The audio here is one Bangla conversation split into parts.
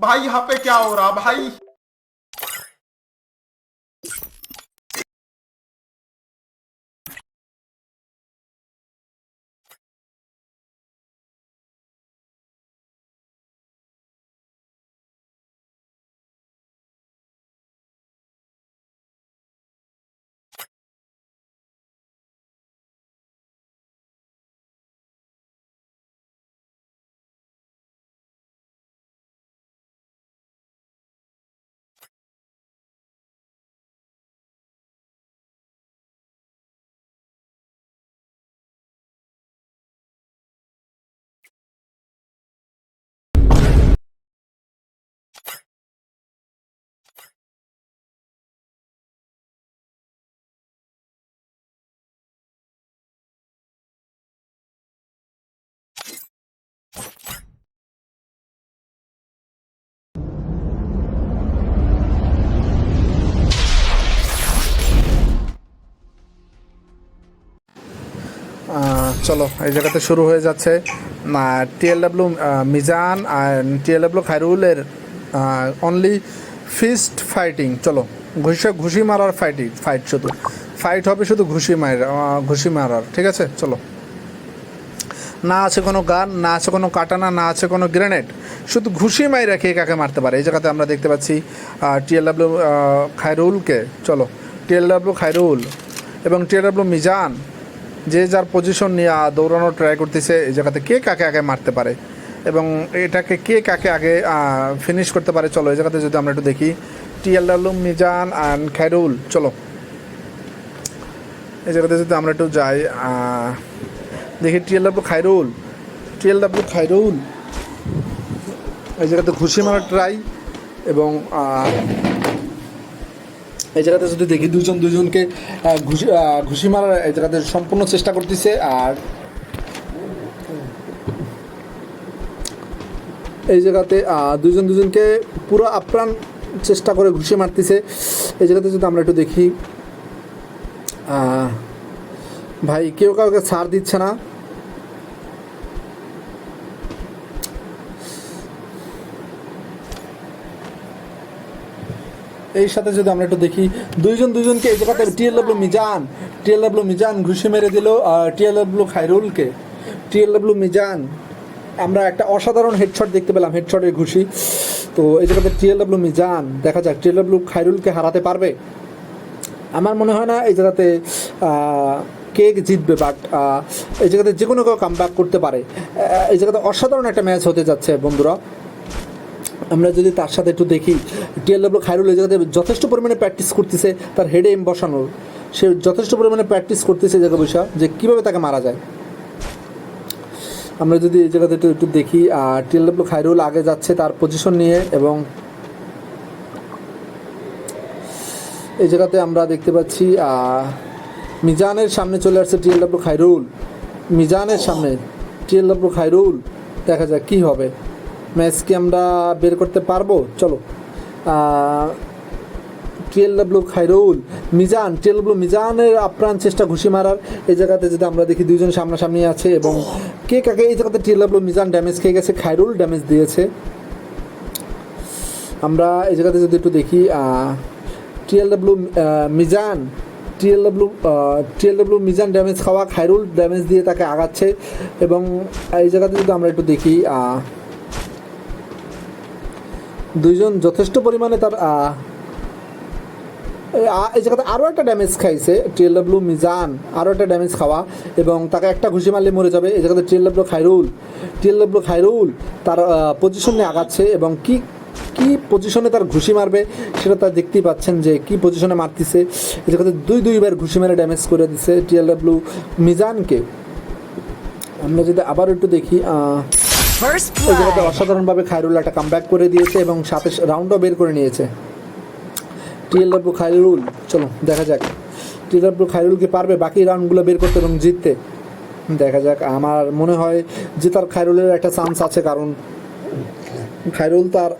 भाई यहाँ पे क्या हो रहा? भाई। চলো, এই জায়গাতে শুরু হয়ে যাচ্ছে। টিএলডাব্লিউ মিজান আর টিএলডাব্লিউ খায়রুলের অনলি ফিস্ট ফাইটিং চলো, ঘুষে, ঘুষি মারার ফাইটিং ফাইট শুধু। ফাইট হবে শুধু ঘুষি মায়ের ঘুষি মারার, ঠিক আছে? চলো। না আছে কোনো গান, না আছে কোনো কাটানা, না আছে কোনো গ্রেনেড শুধু ঘুষি মাইরা কে কাকে মারতে পারে? এই জায়গাতে আমরা দেখতে পাচ্ছি টিএলডাব্লিউ খায়রুলকে। চলো টিএলডাব্লিউ খায়রুল এবং টিএলডাব্লিউ মিজান যে যার পজিশন নিয়ে আহ, দৌড়ানোর ট্রাই করতেছে এই জায়গাতে কে কাকে আগে মারতে পারে? এবং এটাকে কে কাকে আগে ফিনিশ করতে পারে? চলো এই জায়গাতে যদি আমরা একটু দেখি টিএলডাব্লিউ মিজান অ্যান্ড খাইরুল চলো। এই জায়গাতে যদি আমরা একটু যাই দেখি টিএলডাব্লিউ খায়রুল টিএলডাব্লিউ খাইরুল এই জায়গাতে ঘুষি মারার ট্রাই এবং এই জায়গাতে যদি দেখি দুজন দুজনকে ঘুষি ঘুষি মারার এই জায়গাতে সম্পূর্ণ চেষ্টা করতেছে আর এই জায়গাতে দুজন দুজনকে পুরো আপ্রাণ চেষ্টা করে ঘুষি মারতেছে। এই জায়গাতে যদি আমরা একটু দেখি ভাই, কেউ কাউকে ছাড় দিচ্ছে না। এই সাথে যদি আমরা একটু দেখি দুইজন দুইজনকে এই জায়গাতে টিএলডব্লিউ মিজান টিএলডব্লিউ মিজান ঘুষি মেরে দিল টিএলডব্লিউ খাইরুলকে টিএলডব্লিউ মিজান আমরা একটা অসাধারণ হেডশট দেখতে পেলাম হেডশটের ঘুষি। তো এই জায়গাতে টিএলডব্লিউ মিজান দেখা যাক টিএলডব্লিউ খাইরুলকে হারাতে পারবে। আমার মনে হয় না এই জায়গাতে আহ, কে জিতবে বাট এই জায়গাতে যে কোনো কেউ কাম করতে পারে। এই জায়গাতে অসাধারণ একটা ম্যাচ হতে যাচ্ছে বন্ধুরা। আমরা যদি তার সাথে একটু দেখি, টিএলডব্লিউ খায়রুল এই জায়গাতে যথেষ্ট পরিমাণে প্র্যাকটিস করতেছে তার হেডে এম বসানোর। সে যথেষ্ট পরিমাণে প্র্যাকটিস করতেছে জায়গা বসে, যে কীভাবে তাকে মারা যায়। আমরা যদি এই জায়গাতে একটু একটু দেখি আর টিএলডব্লিউ খায়রুল আগে যাচ্ছে তার পজিশন নিয়ে এবং এই জায়গাতে আমরা দেখতে পাচ্ছি মিজানের সামনে চলে আসছে টিএল টিএলডব্লিউ খায়রুল। মিজানের সামনে টিএল টিএলডব্লিউ খায়রুল। দেখা যাক কী হবে। ম্যাচ কি আমরা বের করতে পারব? চলো। টিএলডব্লিউ খাইরুল মিজান টিএলডব্লিউ মিজানের আপ্রাণ চেষ্টা ঘুষি মারার এই জায়গাতে যদি আমরা দেখি দুইজন সামনাসামনি আছে এবং কে কাকে এই জায়গাতে টিএলডব্লিউ মিজান ড্যামেজ খেয়ে গেছে, খাইরুল ড্যামেজ দিয়েছে। আমরা এই জায়গাতে যদি একটু দেখি TLW Mizan TLW TLW Mizan damage খাওয়া, খাইরুল ড্যামেজ দিয়ে তাকে আগাচ্ছে এবং এই জায়গাতে যদি আমরা একটু দেখি দুইজন যথেষ্ট পরিমাণে তার এই জায়গাতে আরও একটা ড্যামেজ খাইছে, টিএলডব্লিউ মিজান আরও একটা ড্যামেজ খাওয়া, এবং তাকে একটা ঘুষি মারলে মরে যাবে, এই জায়গাতে টিএলডব্লিউ খায়রুল টিএলডব্লিউ খায়রুল তার পজিশনে আগাচ্ছে, এবং কি কি পজিশনে তার ঘুষি মারবে, সেটা তার দেখতেই পাচ্ছেন যে কি পজিশনে মারতেছে, এই জায়গাতে দুই দুইবার ঘুষি মেরে ড্যামেজ করে দিচ্ছে টিএলডব্লিউ মিজানকে। আমরা যদি আবার একটু দেখি জায়গাতে blood. অসাধারণভাবে খায়রুল একটা কামব্যাক করে দিয়েছে এবং সাথে রাউন্ডও বের করে নিয়েছে। টিএলডব্লিউ খায়রুল চলো দেখা যাক। টিএলডব্লিউ খায়রুল কি পারবে? বাকি রাউন্ডগুলো বের করতে এবং জিততে। দেখা যাক আমার মনে হয় জেতার খায়রুলের একটা চান্স আছে কারণ খায়রুল তার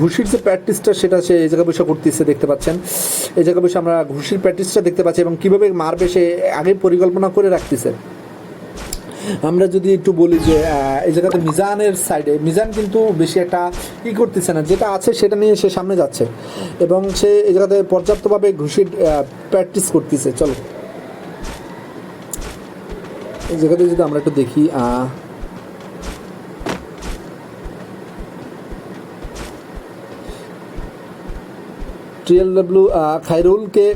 ঘুষির যে প্র্যাকটিসটা সেটা সে এই জায়গায় বসে করতেছে, দেখতে পাচ্ছেন। এই জায়গায় বসে আমরা ঘুষির প্র্যাকটিসটা দেখতে পাচ্ছি এবং কীভাবে মারবে সে আগে পরিকল্পনা করে রাখতেছে। আমরা যদি একটু বলি যে এই জায়গাতে মিজানের সাইডে মিজান কিন্তু বেশি একটা ই করতেছে না, যেটা আছে সেটা নিয়ে সে সামনে যাচ্ছে। এবং সে এই জায়গাতে পর্যাপ্তভাবে ঘুষির প্র্যাকটিস করতেছে। চলো। এই জায়গাতে যদি আমরা একটু দেখি টিএলডব্লিউ খাইরুলকে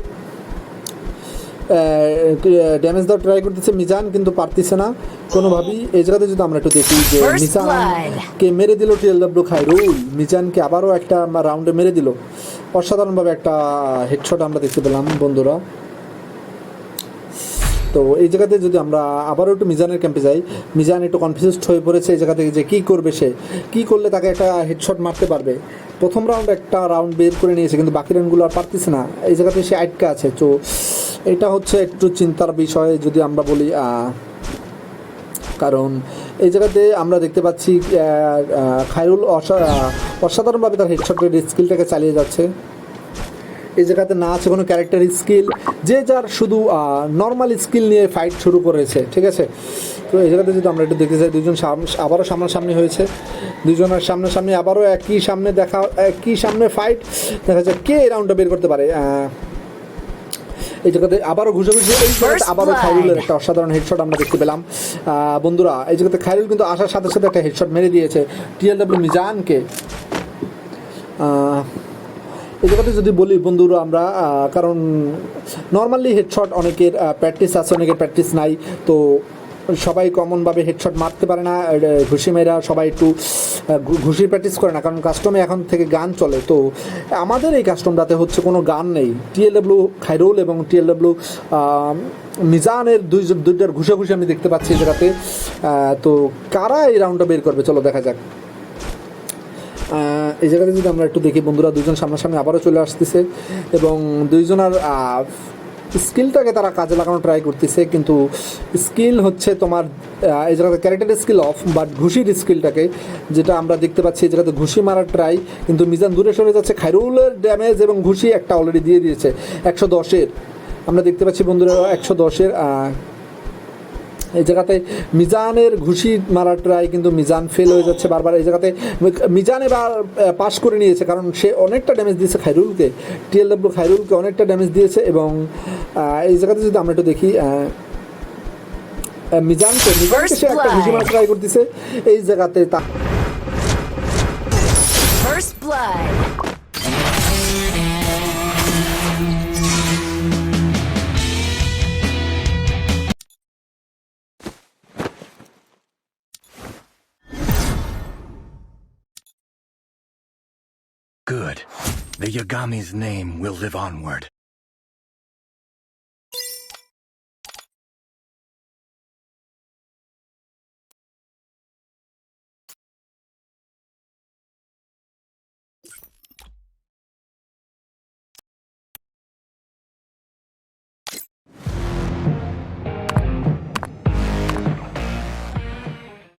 ড্যামেজ দেওয়ার ট্রাই করতেছে মিজান কিন্তু পারতেছে না। কোনোভাবেই এই জায়গাতে যদি আমরা একটু দেখি যে মিজানকে মেরে দিল টিএলডব্লিউ খাইরুল মিজানকে আবারও একটা রাউন্ডে মেরে দিল। অসাধারণভাবে একটা হেডশট আমরা দেখতে পেলাম বন্ধুরা। তো এই জায়গাতে যদি আমরা আবারও একটু মিজানের ক্যাম্পে যাই মিজান একটু কনফিউজড হয়ে পড়েছে এই জায়গা থেকে যে কী করবে সে। কী করলে তাকে একটা হেডশট মারতে পারবে? প্রথম রাউন্ড একটা রাউন্ড বের করে নিয়েছে, কিন্তু বাকি রাউন্ডগুলো আর পারতেছে না। এই জায়গাতে সে আটকা আছে। তো এটা হচ্ছে একটু চিন্তার বিষয় যদি আমরা বলি কারণ এই জায়গাতে আমরা দেখতে পাচ্ছি খায়রুল অসা- অসাধারণভাবে তার হেডশটের স্কিলটাকে চালিয়ে যাচ্ছে। এই জায়গাতে না আছে কোনো ক্যারেক্টার স্কিল যে যার শুধু নর্মাল স্কিল নিয়ে ফাইট শুরু করেছে, ঠিক আছে? তো এই জায়গাতে যদি আমরা একটু দেখতে চাই দুজন আবারও সামনাসামনি হয়েছে। দুজনের সামনাসামনি আবারও একই সামনে দেখা একই সামনে ফাইট দেখা যায় কে রাউন্ডটা বের করতে পারে। এই জায়গাতে আবারও ঘুষে ঘুষে এই জায়গাতে আবারও খাইরুলের একটা অসাধারণ হেডশট আমরা দেখতে পেলাম। বন্ধুরা এই জায়গাতে খাইরুল কিন্তু আসার সাথে সাথে একটা হেডশট মেরে দিয়েছে টিএলডব্লিউ মিজানকে। এই জায়গাতে যদি বলি বন্ধুরা আমরা কারণ নর্মালি হেডশট অনেকের প্র্যাকটিস আছে অনেকের প্র্যাকটিস নাই। তো সবাই কমনভাবে হেডশট মারতে পারে না ঘুষি মেয়েরা সবাই একটু আহ, ঘু- ঘুষির প্র্যাকটিস করে না কারণ কাস্টমে এখন থেকে গান চলে। তো আমাদের এই কাস্টমটাতে হচ্ছে কোনো গান নেই। টিএলডব্লিউ খাইরুল এবং টিএলডব্লিউ মিজানের দুই দুইটার ঘুষে ঘুষে আমি দেখতে পাচ্ছি জায়গাতে তো কারা এই রাউন্ডটা বের করবে? চলো দেখা যাক। এই জায়গাতে যদি আমরা একটু দেখি বন্ধুরা দুজন সামনাসামনি আবারও চলে আসতেছে এবং দুইজনের স্কিলটাকে তারা কাজে লাগানো ট্রাই করতেছে, কিন্তু স্কিল হচ্ছে তোমার এই জায়গাতে ক্যারেক্টার স্কিল অফ বাট ঘুষির স্কিলটাকে, যেটা আমরা দেখতে পাচ্ছি, এই জায়গাতে ঘুষি মারার ট্রাই কিন্তু মিজান দূরে সরে যাচ্ছে খাইরুলের ড্যামেজ এবং ঘুষি একটা অলরেডি দিয়ে দিয়েছে, একশো দশের। আমরা দেখতে পাচ্ছি বন্ধুরা, একশো দশের এই জায়গাতে মিজানের ঘুষি মারার ট্রাই কিন্তু মিজান ফেল হয়ে যাচ্ছে বারবার। এই জায়গাতে মিজান এবার পাস করে নিয়েছে কারণ সে অনেকটা ড্যামেজ দিয়েছে খাইরুলকে টিএলডব্লিউ খাইরুলকে অনেকটা ড্যামেজ দিয়েছে এবং এই জায়গাতে যদি আমরা একটু দেখি মিজানকে মিজানকে সে একটা ঘুষি মারার ট্রাই করতেছে এই জায়গাতে তা First blood. Good. The Yagami's name will live onward.